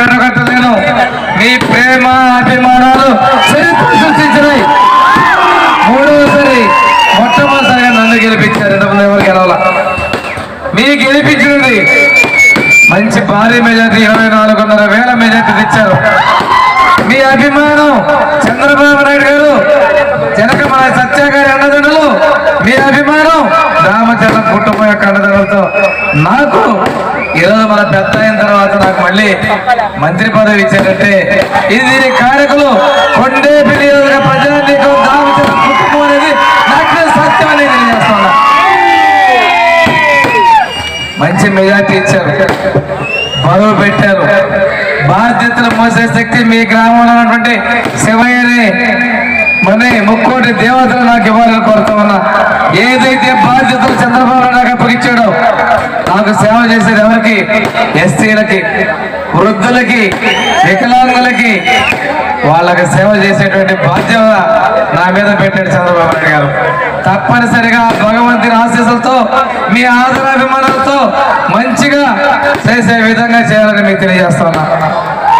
వెనకట్టలేను మీ ప్రేమ అభిమానాలు చరిత్ర సృష్టించినాయి. మూడవసారి మొట్టమొదటిసారిగా నన్ను గెలిపించారు. ఇంతకుముందు ఎవరు గెలవాల? మీ గెలిపించినది మంచి భారీ మెజార్టీ ఇరవై నాలుగున్నర వేల మెజార్టీ తెచ్చారు. మీ అభిమానం చంద్రబాబు నాయుడు గారు జనక మన సత్య గారి అన్నదండలు మీ అభిమానం రామచంద్ర కుటుంబం యొక్క అన్నదండలతో నాకు ఈరోజు మన పెద్ద అయిన తర్వాత నాకు మళ్ళీ మంత్రి పదవి ఇచ్చారంటే ఇది దీని కారకులు కొండే పిల్లలుగా ప్రజానీకం రామచంద్ర కుటుంబం అనేది నాకు సత్యం అనేది తెలియజేస్తున్నా. మంచి మెజార్టీ ఇచ్చారు. బరువు పెట్టారు. బాధ్యతలు మోసే శక్తి మీ గ్రామంలో ఉన్నటువంటి శివయ్యని మన ముక్కోటి దేవతలు నాకు ఇవ్వాలని కోరుతా ఉన్నా. ఏదైతే బాధ్యతలు చంద్రబాబు నాకు సేవ చేసేది ఎవరికి ఎస్సీలకి వృద్ధులకి వికలాంగులకి వాళ్ళకి సేవ చేసేటువంటి బాధ్యత నా మీద పెట్టాడు చంద్రబాబు నాయుడు గారు. తప్పనిసరిగా భగవంతుని ఆశీస్సులతో మీ ఆదరాభిమానాలతో మంచిగా చేసే విధంగా చేయాలని మీకు తెలియజేస్తున్నా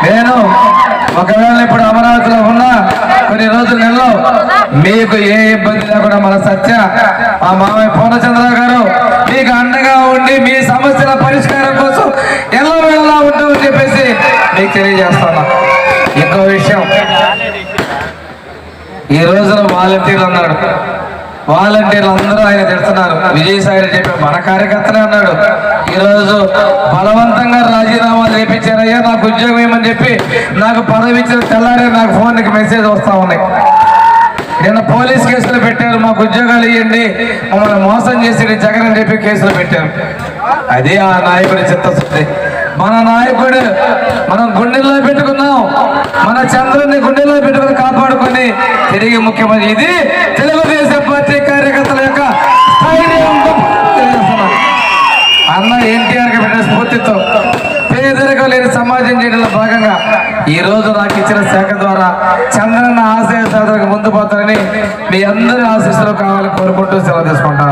నేను ఒకవేళ ఇప్పుడు అమరావతిలో ఉన్నా కొన్ని రోజుల నెలలో మీకు ఏ ఇబ్బంది లేకుండా మన సత్య మా మామయ్య పూర్ణచంద్ర గారు మీకు సమస్యల పరిష్కారం కోసం ఎలా ఎలా ఉంటామని చెప్పేసి మీకు తెలియజేస్తాను ఇంకో విషయం. ఈ రోజున వాలంటీర్లు అన్నాడు. వాలంటీర్లు అందరూ ఆయన తిడుతున్నారు. విజయసాయి రెడ్డి చెప్పి మన కార్యకర్తనే అన్నాడు. ఈ రోజు బలవంతంగా రాజీనామా చేపించారయ్యా నాకు ఉద్యోగం ఏమని చెప్పి నాకు పదవి ఇచ్చిన తెల్లారే నాకు ఫోన్కి మెసేజ్ వస్తా ఉన్నాయి. నిన్న పోలీస్ కేసులు పెట్టి మాకు ఉద్యోగాలు ఇవ్వండి మమ్మల్ని మోసం చేసి జగన్ అని చెప్పి కేసులు పెట్టారు అదే ఆ నాయకుడి చిత్తశుద్ధి. మన నాయకుడు మనం గుండెల్లో పెట్టుకున్నాం. మన చంద్రుని గుండెల్లో పెట్టుకుని కాపాడుకుని తిరిగి ముఖ్యమంత్రి ఇది తెలుగుదేశం పార్టీ కార్యకర్తల యొక్క అన్న ఎన్టీఆర్ పెట్టిన స్ఫూర్తితో పేదరికం లేని సమాజం చేయడంలో భాగంగా ఈ రోజు నాకు ఇచ్చిన శాఖ ద్వారా చంద్రన్న ఆశయ సాధనకు ముందు పోతారని మీ అందరి ఆశీస్సులు కావాలని కోరుకుంటూ సెలవు తీసుకుంటా